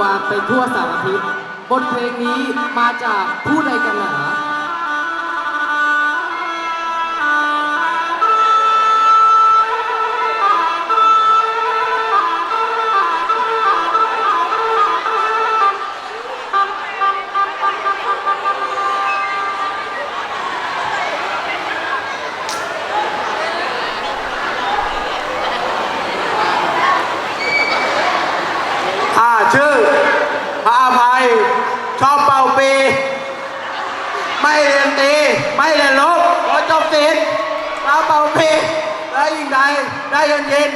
วางไปทั่วสารทิศบทเพลงนี้มาจากผู้ใดกันหนา ได้เย็นเย็น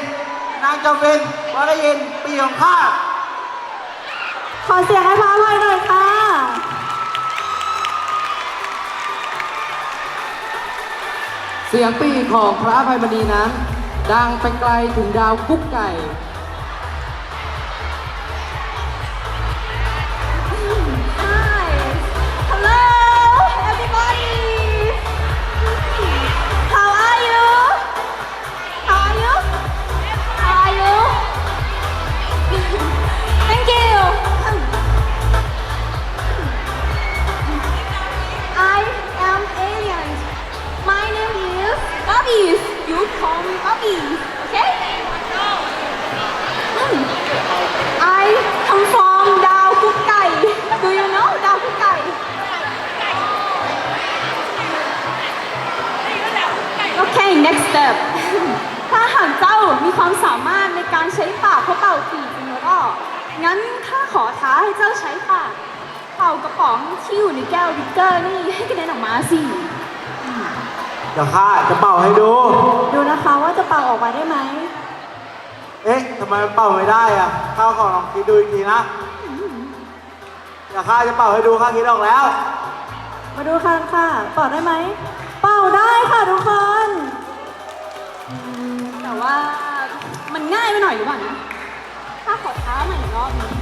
นางจำเป็นพอได้ยินปีของข้าขอเสียงให้พระอภัยหน่อยค่ะ เสียงปีของพระอภัยมณีนั้น ดังไปไกลถึงดาวกุ๊กไก่ ให้เจ้าใช้ปากเป่ากระป๋องที่อยู่ในแก้ววิกเกอร์นี่ให้กระเด็นออกมาสิ เดี๋ยวข้าจะเป่าให้ดู ดูนะคะว่าจะเป่าออกมาได้ไหม เอ๊ะทำไมมันเป่าไม่ได้อะข้าขอลองคิดดูอีกทีนะ เดี๋ยวข้าจะเป่าให้ดูข้าคิดออกแล้ว มาดูกันค่ะเป่าได้ไหม เป่าได้ค่ะทุกคนอืมแต่ว่ามันง่ายไปหน่อยหรือเปล่านะ ถ้าขอท้าใหม่อีกรอบนึง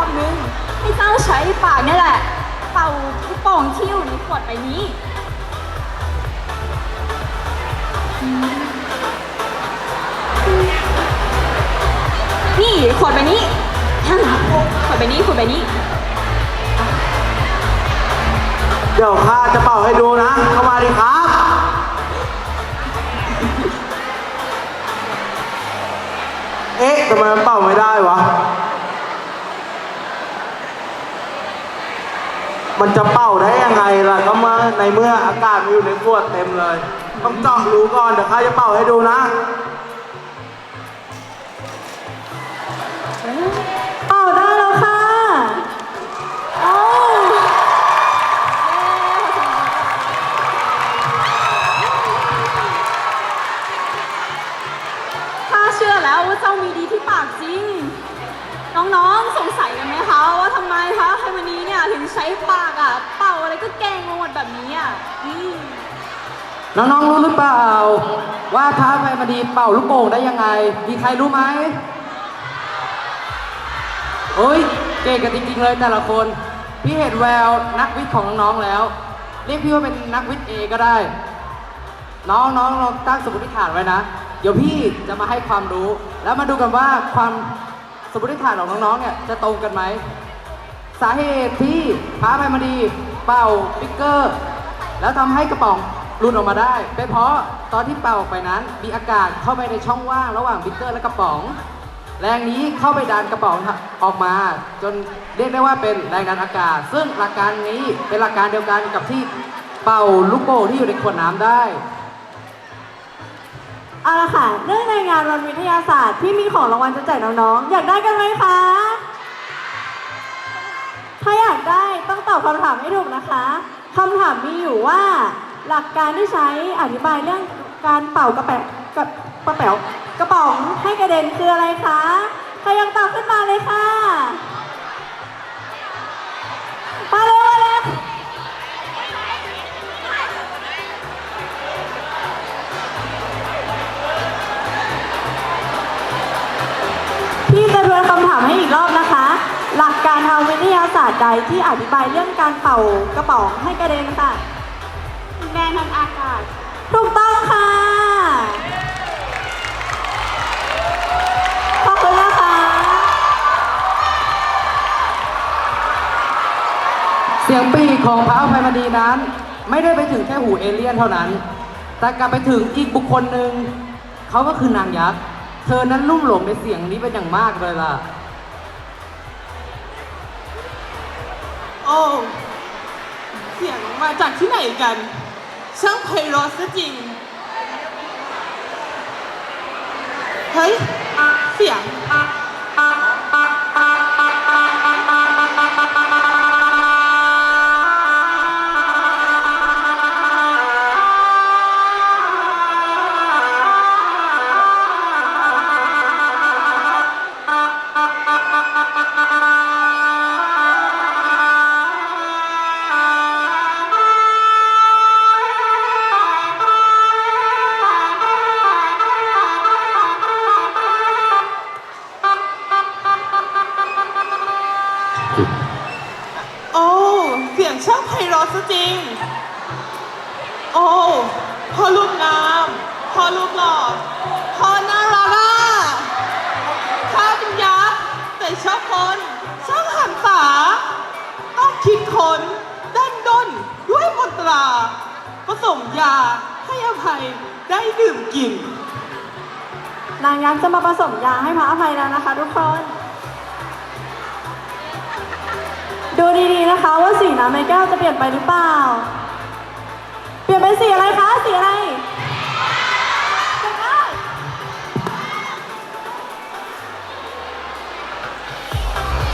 อีกรอบนึงให้เจ้าใช้ปากนี่แหละ เป่าลูกโป่งที่อยู่ในขวดใบนี้นี่ขวดใบนี้ขวดใบนี้ขวดใบนี้ เดี๋ยวข้าจะเป่าให้ดูนะ เข้ามาดิครับ เอ๊ะทำไมมันเป่าไม่ได้วะ มันจะเป่าได้ยังไงล่ะก็เมื่อในเมื่ออากาศมันอยู่ในขวดเต็มเลย ต้องเจาะรูก่อนเดี๋ยวข้าจะเป่าให้ดูนะ ว่าพระอภัยมณีเป่าลูกโป่งได้ยังไง มีใครรู้ไหมเฮ้ย เก่งกันจริงๆเลยแต่ละคน พี่เห็นแววนักวิทย์ของน้องๆแล้ว เรียกพี่ว่าเป็นนักวิทย์เอก็ได้ น้องๆลองตั้งสมมติฐานไว้นะ เดี๋ยวพี่จะมาให้ความรู้ แล้วมาดูกันว่าความสมมติฐานของน้องๆเนี่ยจะตรงกันไหม สาเหตุที่พระอภัยมณีเป่าปิกเกอร์ แล้วทำให้กระป๋อง หลุดออกมาได้เป็นเพราะตอนที่เป่าออกไปนั้นมีอากาศเข้าไปในช่องว่างระหว่างปิกเกอร์และกระป๋อง แรงนี้เข้าไปดันกระป๋องออกมา จนเรียกได้ว่าเป็นแรงดันอากาศ ซึ่งหลักการนี้เป็นหลักการเดียวกันกับที่เป่าลูกโป่งที่อยู่ในขวดน้ำได้เอาละค่ะเนื่องในงานวันวิทยาศาสตร์ที่มีของรางวัลจะแจกน้องๆอยากได้กันไหมคะ ถ้าอยากได้ต้องตอบคำถามให้ถูกนะคะคำถามมีอยู่ว่า หลักการที่ใช้อธิบายเรื่องการเป่ากระแปะกระกระแป๋วกระป๋องให้กระเด็นคืออะไรคะใครยังตอบขึ้นมาเลยค่ะ มาเร็วมาเร็วพี่จะทวนคำถามให้อีกรอบนะคะ หลักการทางวิทยาศาสตร์ใดที่อธิบายเรื่องการเป่ากระป๋องให้กระเด็นค่ะ ถูกต้องค่ะ ขอบคุณนะคะ เสียงปีกของพระอภัยมณีนั้น ไม่ได้ไปถึงแค่หูเอเลี่ยนเท่านั้น แต่กลับไปถึงอีกบุคคลหนึ่ง เขาก็คือนางยักษ์ เธอนั้นลุ่มหลงในเสียงนี้เป็นอย่างมากเลยล่ะ โอ้ เสียงมาจากที่ไหนกัน ช่างไพเราะซะจริง เฮ้ย เสียง เสียงช่างไพเราะซะจริง โอ้พ่อลูกงามพ่อลูกหล่อพ่อน่ารักอะข้าเป็นยักษ์แต่ชอบคนช่างหันษาต้องคิดค้นด้านด้นด้วยมนตรา ผสมยาให้อภัยได้ดื่มกิน นางยักษ์จะมาผสมยาให้พระอภัยแล้วนะคะทุกคน ดูดีๆนะคะว่าสีน้ำในแก้วจะเปลี่ยนไปหรือเปล่า เปลี่ยนเป็นสีอะไรคะ สีอะไร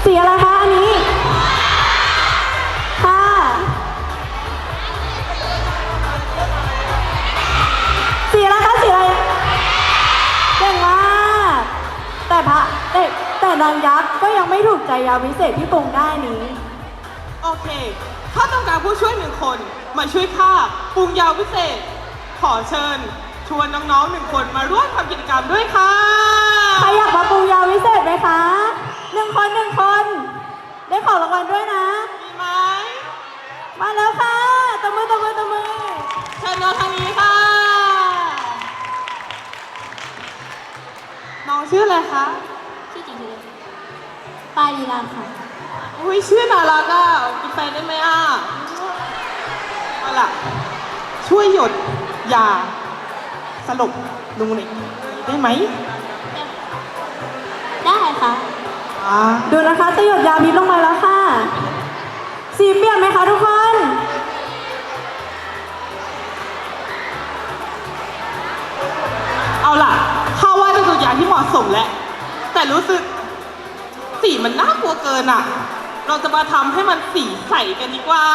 สีอะไรคะอันนี้ ค่ะ สีอะไรคะสีอะไรเก่งมากแต่พระแต่แต่นางยักษ์ก็ยังไม่ถูกใจยาวิเศษที่ปรุงได้นี้ โอเคถ้าต้องการผู้ช่วยหนึ่งคนมาช่วยข้าปรุงยาวิเศษ ขอเชิญ ชวนน้องๆหนึ่งคนมาร่วมทำกิจกรรมด้วยค่ะ ใครอยากมาปรุงยาวิเศษไหมคะหนึ่งคนหนึ่งคน ได้ของรางวัลด้วยนะ มีไหมมาแล้วค่ะตบมือตบมือตบมือเชิญน้องทางนี้ค่ะ น้องชื่ออะไรคะ ชื่อจริงชื่อปาลีลาค่ะอุ้ ยชื่อน่ารักอะกินแฟนได้ไหมอะเอาล่ะ ช่วยหยดยาสลบลุงหน่อยได้ไหมได้ค่ะ อ่าดูนะคะจะหยดยาพิษลงมาแล้วค่ะ สีเปลี่ยนไหมคะทุกคน เอาล่ะข้าว่าเป็นตัวอย่างที่เหมาะสมแล้วแต่รู้สึกสีมันน่ากลัวเกินอะ เราจะมาทำให้มันสีใสกันดีกว่า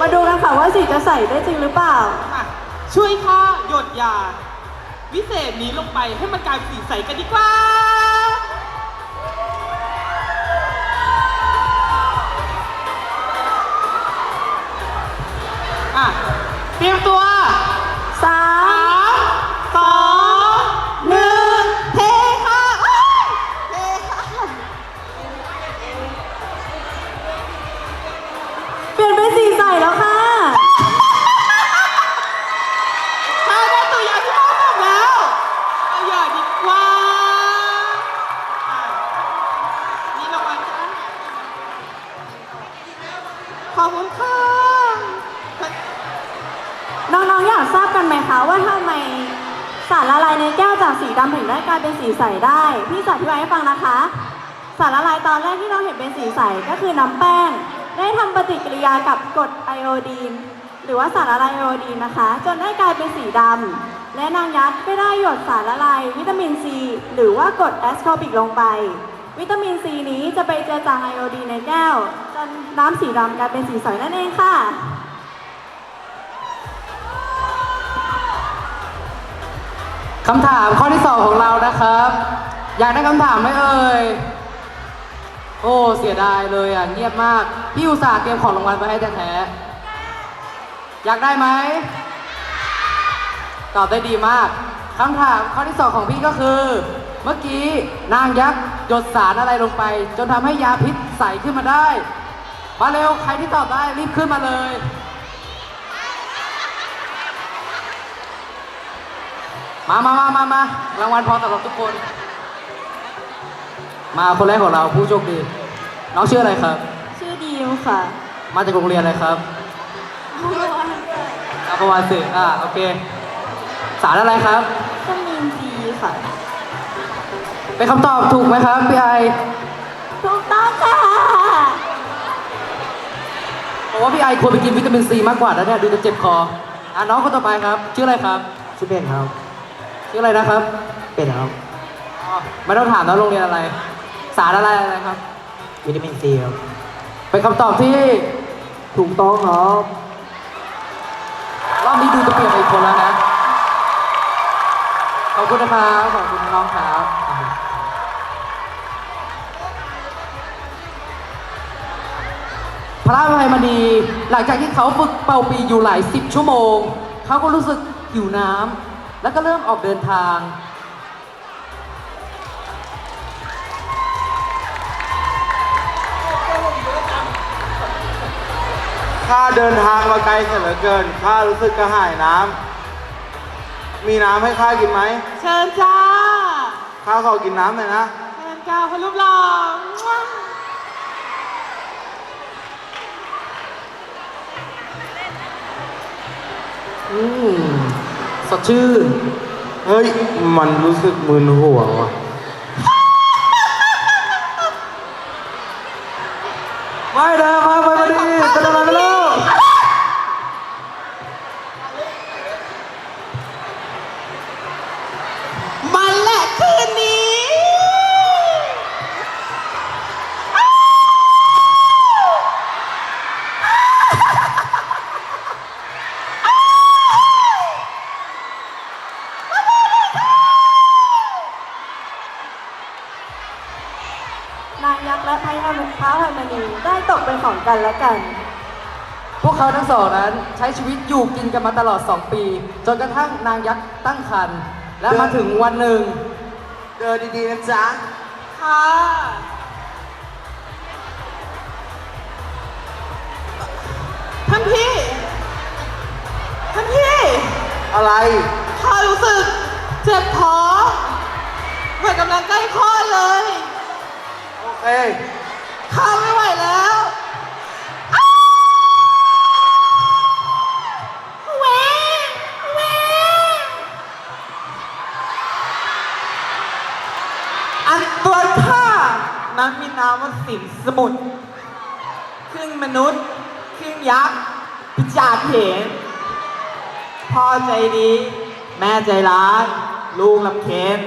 มาดูกันค่ะว่าสีจะใส่ได้จริงหรือเปล่า อะช่วยข้าหยดยา วิเศษนี้ลงไปให้มันกลายเป็นสีใสกันดีกว่า สีใสได้ พี่จะอธิบายให้ฟังนะคะ สารละลายตอนแรกที่เราเห็นเป็นสีใสก็คือน้ำแป้ง ได้ทำปฏิกิริยากับกรดไอโอดีน หรือว่าสารละลายไอโอดีนนะคะ จนได้กลายเป็นสีดำและนางยักษ์ก็ได้หยดสารละลายวิตามินซีหรือว่ากรดแอสคอบิกลงไป วิตามินซีนี้จะไปเจือจางไอโอดีนในแก้วจนน้ำสีดำกลายเป็นสีใสนั่นเองค่ะ คำถามข้อที่สองของเรานะครับ อยากได้คำถามไหมเอ่ย โอ้เสียดายเลยอะเงียบมาก พี่อุตส่าห์เตรียมของรางวัลไปให้แท้ๆอยากได้ไหม ตอบได้ดีมากคำถามข้อที่สองของพี่ก็คือ เมื่อกี้นางยักษ์หยดสารอะไรลงไป จนทำให้ยาพิษใสขึ้นมาได้ มาเร็วใครที่ตอบได้รีบขึ้นมาเลย มามามามามารางวัลพอสำหรับทุกคน มาคนแรกของเราผู้โชคดี น้องชื่ออะไรครับ ชื่อดีมค่ะมาจากโรงเรียนอะไรครับอาประวัติสื่ออ่าโอเค สารอะไรครับก็มีนจีค่ะ เป็นคำตอบถูกไหมครับพี่ไอถูกต้องค่ะผมว่าพี่ไอควรไปกินวิตามินซีมากกว่าแล้วเนี่ยดูจะเจ็บคออะน้องคนต่อไปครับ ชื่ออะไรครับ ชื่อเป็นครับ ชื่ออะไรนะครับ เป็นครับอ๋อไม่ต้องถามนะโรงเรียนอะไร สารอะไรอะไรครับ วิตามินซีครับเป็นคำตอบที่ถูกต้องครับรอบนี้ดูจะเปลี่ยนไปอีกคนแล้วนะ ขอบคุณนะครับขอบคุณน้องครับ พระอภัยมณีหลังจากที่เขาฝึกเป่าปีอยู่หลายสิบชั่วโมง เขาก็รู้สึกหิวน้ำ แล้วก็เริ่มออกเดินทาง ข้าเดินทางมาไกลเสียเหลือเกิน ข้ารู้สึกกระหายน้ำ มีน้ำให้ข้ากินไหม เชิญจ้า ข้าขอกินน้ำหน่อยนะ เชิญจ้าพรูปหล่ออืม สดชื่น เฮ้ย มันรู้สึกมึนหัวว่ะ ไม่นะมาไป พวกเขาทั้งสองนั้นใช้ชีวิตอยู่กินกันมาตลอด 2 ปี จนกระทั่งนางยักษ์ตั้งครรภ์และมาถึงวันหนึ่ง เดินดีๆนะจ๊ะ ค่ะ ท่านพี่ ท่านพี่อะไรข้ารู้สึกเจ็บท้องเหมือนกำลังใกล้คลอดเลย โอเค ข้าไม่ไหวแล้ว นั้นมีนามว่าสิมสมุทรครึ่งมนุษย์ครึ่งยักษ์พิจารเหนพ่อใจดี แม่ใจร้ายลูกลำเค็น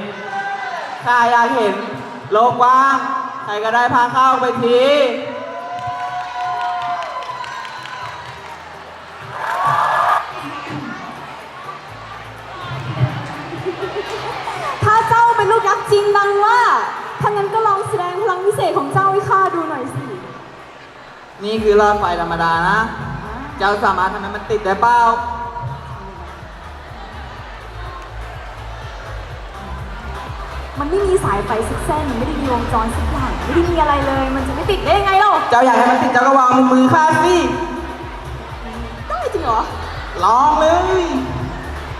ข้าอยากเห็นโลกว่าง ใครก็ได้พาเข้าไปที นี่คือหลอดไฟธรรมดานะ เจ้าสามารถทำให้มันติดได้เปล่า มันไม่มีสายไฟสักเส้นไม่ได้มีวงจรสักอย่างไม่ได้มีอะไรเลย มันจะไม่ติดได้ยังไงเล่าเจ้าอยากให้มันติดเจ้าก็วางมือมือข้าสิได้จริงเหรอ ลองเลย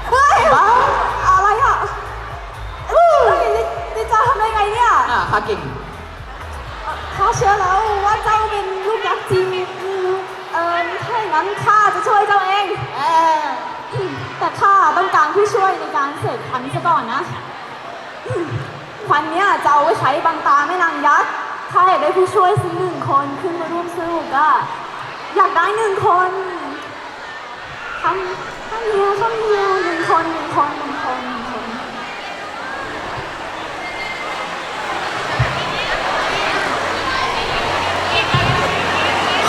เฮ้ยบ้า อะไรอะเฮ้ยนี่นี่เจ้าทำได้ไงเนี่ยอะข้าเก่งข้าเชื่อแล้วว่าเจ้าเป็น รักจริงอืมเออถ้าอย่างนั้นข้าจะช่วยเจ้าเอง เออแต่ข้าต้องการผู้ช่วยในการเสกควันซะก่อนนะควันเนี้ยจะเอาไว้ใช้บังตาแม่นางยักษ์ข้าอยากได้ผู้ช่วยสักหนึ่งคนขึ้นมาร่วมสนุกอะอยากได้หนึ่งคนทำทำเฮียทำเฮียหนึ่งคนหนึ่งคนหนึ่งคนหนึ่ง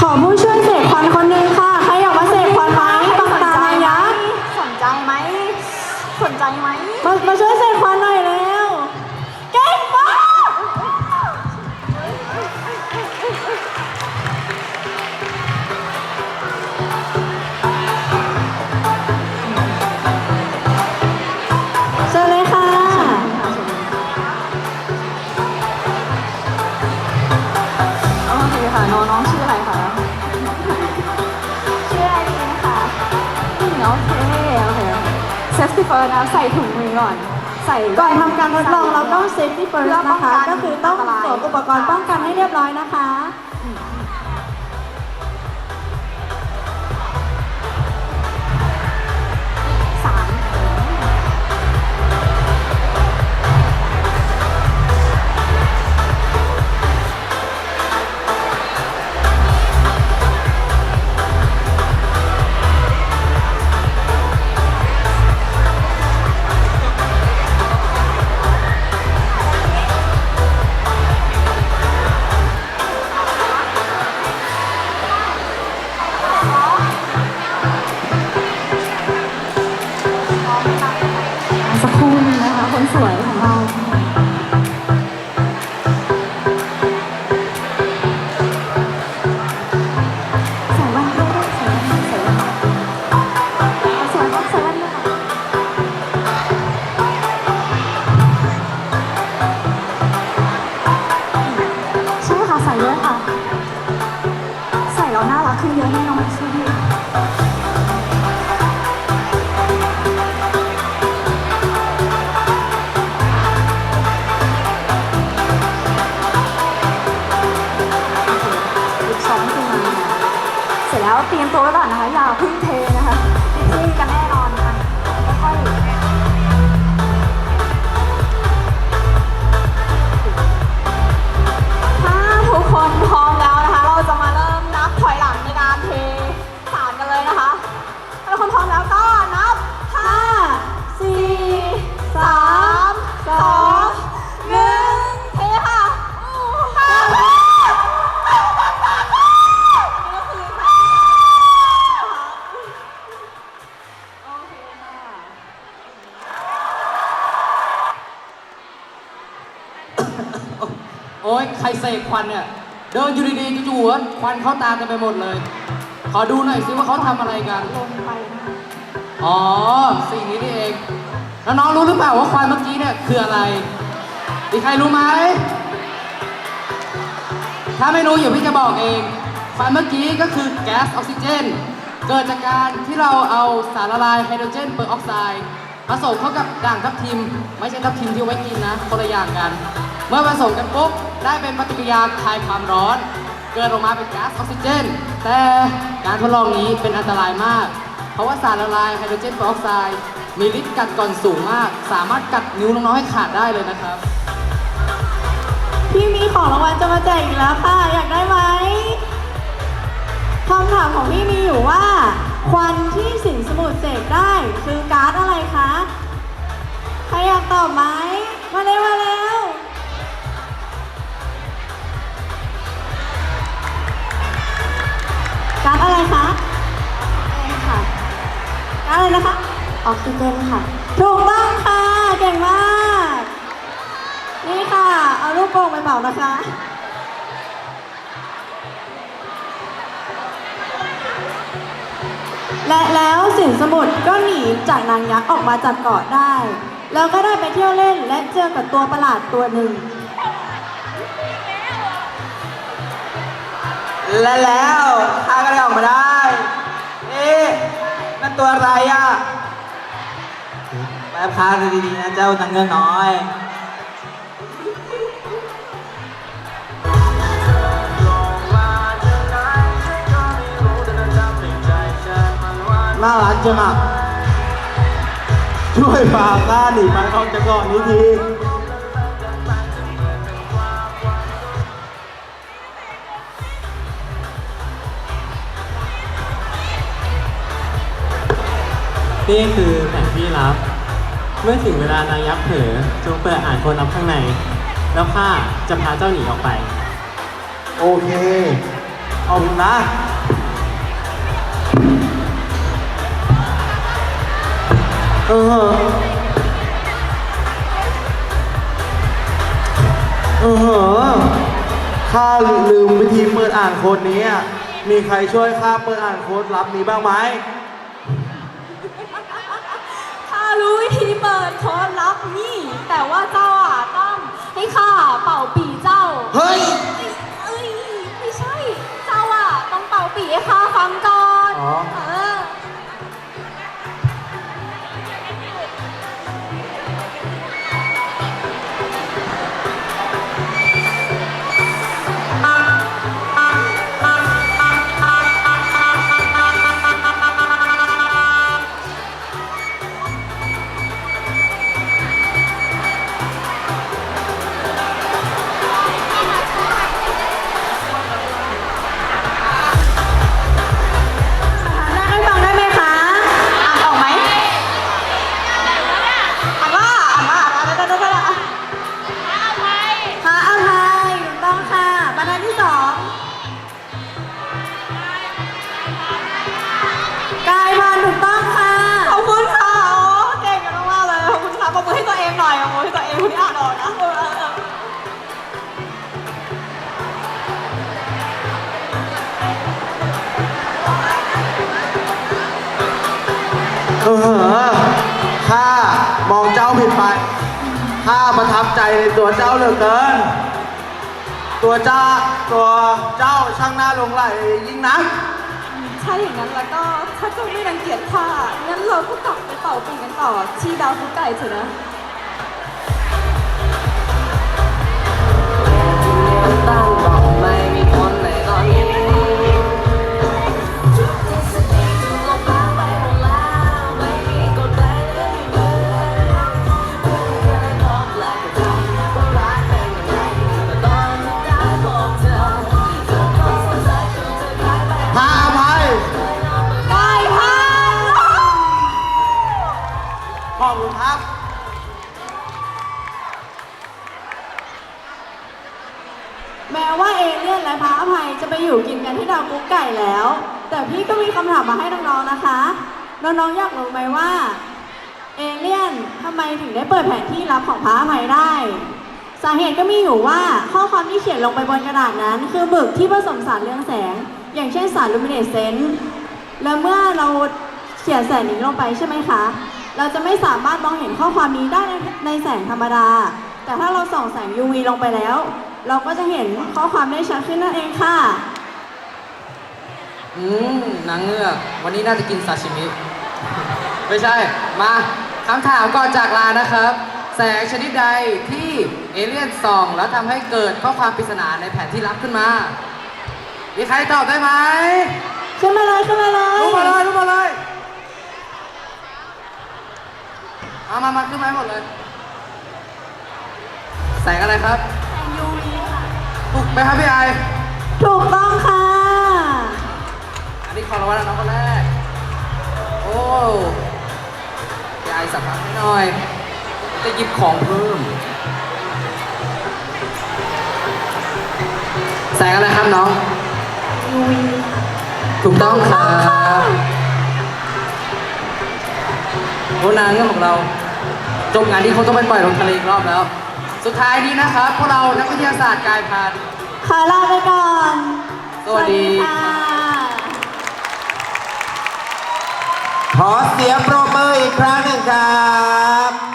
ขอผู้ช่วยเสกควันคนหนึ่งค่ะ ครเสกควันเนี่ยเดินอยู่ดีๆจู่ๆอะควันเข้าตากันไปหมดเลย ขอดูหน่อยสิว่าเขาทำอะไรกัน ลงไปนะอ๋อ สิ่งนี้นี่เอง แล้วน้องรู้หรือเปล่าว่าควันเมื่อกี้เนี่ยคืออะไร มีใครรู้ไหม ถ้าไม่รู้เดี๋ยวพี่จะบอกเอง ควันเมื่อกี้ก็คือแก๊สออกซิเจน เกิดจากการที่เราเอาสารละลายไฮโดรเจนเปอร์ออกไซด์ผสมเข้ากับด่างทับทิม ไม่ใช่ทับทิมที่เอาไว้กินนะคนละอย่างกัน เมื่อผสมกันปุ๊บได้เป็นปฏิกิริยาคลายความร้อน เกิดออกมาเป็นก๊าซออกซิเจน แต่การทดลองนี้เป็นอันตรายมาก เพราะว่าสารละลายไฮโดรเจนเปอร์ออกไซด์มีฤทธิ์กัดก่อนสูงมาก สามารถกัดนิ้วน้องๆให้ขาดได้เลยนะครับ พี่มีของรางวัลจะมาแจกอีกแล้วค่ะ อยากได้ไหมคำถามของพี่มีอยู่ว่า ควันที่สินสมุทรเสกได้คือก๊าซอะไรคะ ใครอยากตอบไหม มาเร็วมาเร็ว ก๊าซอะไรคะค่ะก๊าซอะไรนะคะ ออกซิเจนค่ะ ถูกต้องค่ะ เก่งมาก นี่ค่ะ เอาลูกโป่งไปเป่านะคะ และแล้วสินสมุทรก็หนีจากนางยักษ์ออกมาจากเกาะได้ แล้วก็ได้ไปเที่ยวเล่นและเจอกับตัวประหลาดตัวหนึ่ง และแล้วข้าก็ได้ออกมาได้ เอ๊ะนั่นตัวอะไรอะแปบค้าดูดีๆนะเจ้านางเงือกน้อยน่ารักจังอะช่วยพาข้าหนีมันออกจากเกาะนี้ที นี่คือแผนที่ลับ เมื่อถึงเวลานางยักษ์เผลอจงเปิดอ่านคนลับข้างใน แล้วข้าจะพาเจ้าหนีออกไป โอเค เอาคุณนะเออเออข้าลืมวิธีเปิดอ่านโค้ดนี้อะมีใครช่วยข้าเปิดอ่านโค้ดลับนี้บ้างไหม ว่าเจ้าอะต้องให้ข้าเป่าปีเจ้า เฮ้ย เออข้ามองเจ้าผิดไป ข้าประทับใจในตัวเจ้าเหลือเกิน ตัวเจ้าตัวเจ้าช่างน่าหลงไหลยิ่งนัก ถ้าอย่างนั้นแล้วก็ถ้าเจ้าไม่รังเกียจข้างั้นเราก็กลับไปเป่าปีกันต่อที่ดาวฟุกไก่เถอะนะ ไปอยู่กินกันที่ดาวกุ๊กไก่แล้ว แต่พี่ก็มีคำถามมาให้น้องๆนะคะ น้องๆอยากรู้ไหมว่า เอเลี่ยนทำไมถึงได้เปิดแผนที่ลับของพระอภัยได้ สาเหตุก็มีอยู่ว่าข้อความที่เขียนลงไปบนกระดาษนั้น คือหมึกที่ผสมสารเรืองแสง อย่างเช่นสารลูมิเนสเซนต์และเมื่อเราเขียนแสงนี้ลงไปใช่ไหมคะ เราจะไม่สามารถมองเห็นข้อความนี้ได้ในในแสงธรรมดา แต่ถ้าเราส่องแสง UV ลงไปแล้ว เราก็จะเห็นข้อความได้ชัดขึ้นนั่นเองค่ะ อืมนางเงือกวันนี้น่าจะกินซาชิมิ ไม่ใช่ มาคำถามก่อนจากลานะครับ แสงชนิดใดที่เอเลี่ยนส่อง แล้วทำให้เกิดข้อความปริศนาในแผนที่ลับขึ้นมา มีใครตอบได้ไหมขึ้นมาเลยขึ้นมาเลยรู้มาเลยรู้มาเลย เอามามาขึ้นมาให้หมดเลย แสงอะไรครับ ถูกไหมครับพี่ไอ ถูกต้องค่ะ อันนี้ของรางวัลน้องคนแรก โอ้ยายสัมภาษณ์ให้หน่อย จะหยิบของเพิ่ม แสงอะไรครับน้อง UV ถูกต้องครับโอ้นางเงือกของเรา จบงานที่เขาต้องไปปล่อยลงทะเลอีกรอบแล้ว สุดท้ายนี้นะครับพวกเรานักวิทยาศาสตร์กายพันขอลาไปก่อน สวัสดีค่ะขอเสียงปรบมืออีกครั้งหนึ่งครับ